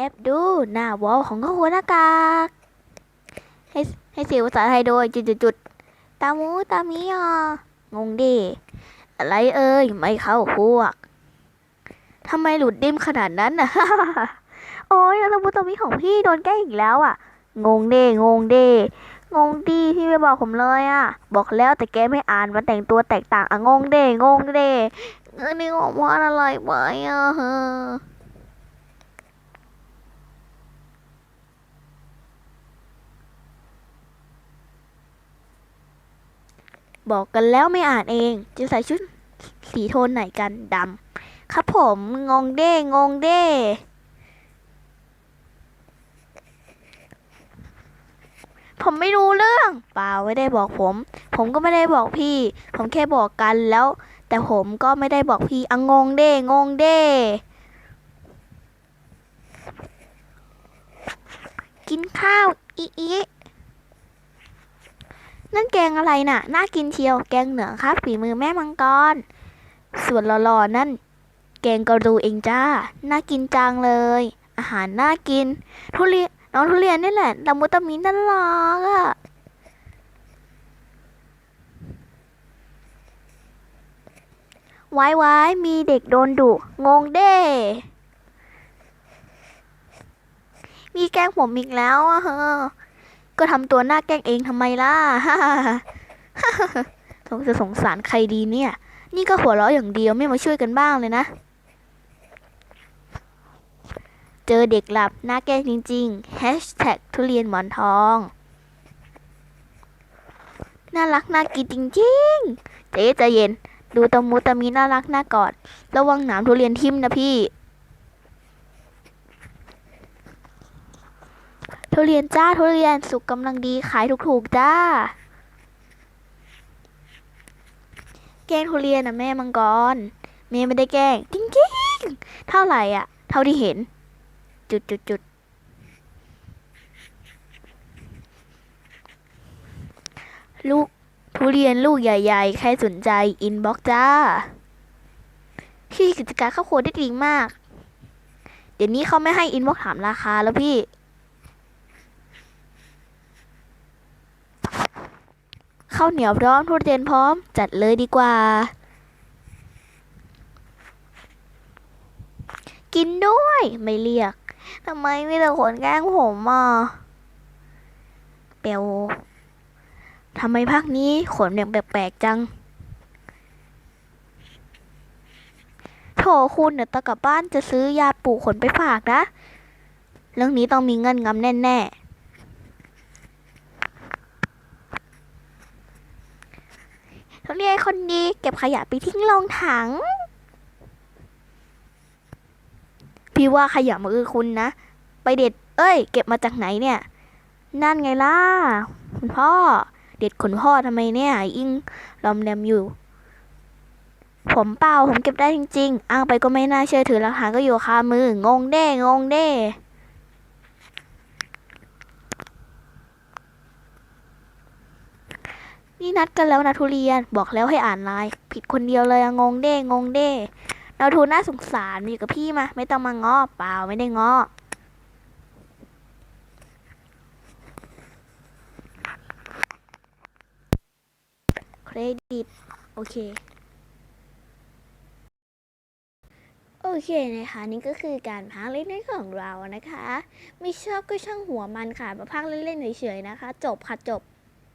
แอบดูหน้าวอลของข้าวหัวหน้ากากให้ให้เสียงภาษาไทยโดยจุดจุดจุดๆตามูตามีอะงงดิอะไรเอ่ยไม่เข้าพวกทำไมหลุดดิ้มขนาดนั้นน่ะโอ้ยล้วตามูตามีของพี่โดนแกล้งอีกแล้วอะ งงเด้งงเด้งงดีพี่ไม่บอกผมเลยอะ บอกแล้วแต่แกไม่อ่านมันแต่งตัวแตกต่างอะงงเด้งงเด้อันนี้ของว่าอะไรไปอะ บอกกันแล้วไม่อ่านเอง จะใส่ชุดสีโทนไหนกันดำครับผมงงเด้งงเด้ผมไม่รู้เรื่องเปล่าไม่ได้บอกผม ผมก็ไม่ได้บอกพี่ ผมแค่บอกกันแล้ว แต่ผมก็ไม่ได้บอกพี่อะงงเด้งงเด้กินข้าวอีอี นั่นแกงอะไรน่ะ น่ากินเชียว แกงเหนือครับฝีมือแม่มังกร ส่วนหล่อๆนั่น แกงกระดูเองจ้า น่ากินจังเลย อาหารน่ากิน ทุเรียนน้องทุเรียนนี่แหละละมุตามินน่ารักอะไว้ไว้มีเด็กโดนดุ งงเด้ มีแกงผมอีกแล้วอะฮะ ก็ทำตัวหน้าแกล้งเองทำไมล่ะสงจะสงสารใครดีเนี่ย นี่ก็หัวเราะอย่างเดียวไม่มาช่วยกันบ้างเลยนะ เจอเด็กหลับหน้าแกล้งจริงๆ Hashtag ทุเรียนหมอนทอง น่ารักน่ากินจริงๆ เจ๊ใจเย็น ดูตะมูตะมีน่ารักน่ากอด ระวังหนามทุเรียนทิ่มนะพี่ ทุเรียนจ้าทุเรียนสุกกำลังดีขายถูกๆจ้า แกล้งทุเรียนนะแม่มังกรแม่ไม่ได้แกล้งจริงๆเท่าไหร่อะ เท่าที่เห็น จุดจุดจุดลูกทุเรียนลูกใหญ่ ๆ ใครสนใจอินบ็อกจ้าพี่กิจการข้าวโพดได้ดีมาก เดี๋ยวนี้เขาไม่ให้อินบ็อกถามราคาแล้วพี่ ข้าวเหนียวพร้อมทุเรียนพร้อม จัดเลยดีกว่า กินด้วยไม่เรียกทำไมไม่แต่คนแกล้งผมอะเปียวทำไมภาคนี้ขนอย่างแปลกๆจังโถคุณเดี๋ยวตากลับบ้านจะซื้อยาปลูกขนไปฝากนะ เรื่องนี้ต้องมีเงินงำแน่ๆ ทุเรียนคนดีเก็บขยะไปทิ้งลงถัง พี่ว่าขยะมือคุณนะ ไปเด็ด เอ้ย เก็บมาจากไหนเนี่ย นั่นไงล่ะ คุณพ่อ เด็ดขนพ่อทำไมเนี่ยยิ่งลอมแรมอยู่ ผมเปล่า ผมเก็บได้จริง ๆ อ้างไปก็ไม่น่าเชื่อถือหลักฐานก็อยู่คามือ งงเด้ งงเด้ นี่นัดกันแล้วนะทุเรียนบอกแล้วให้อ่านไลน์ผิดคนเดียวเลยอะงงเด้งงเด้เราทูน่าสงสารมาอยู่กับพี่มา ไม่ต้องมาง้อเปล่าไม่ได้ง้อเครดิต โอเค โอเคนะคะ นี่ก็คือการพักเล่นๆของเรานะคะ ไม่ชอบก็ช่างหัวมันค่ะ มาพักเล่นๆเฉยๆนะคะ จบค่ะจบ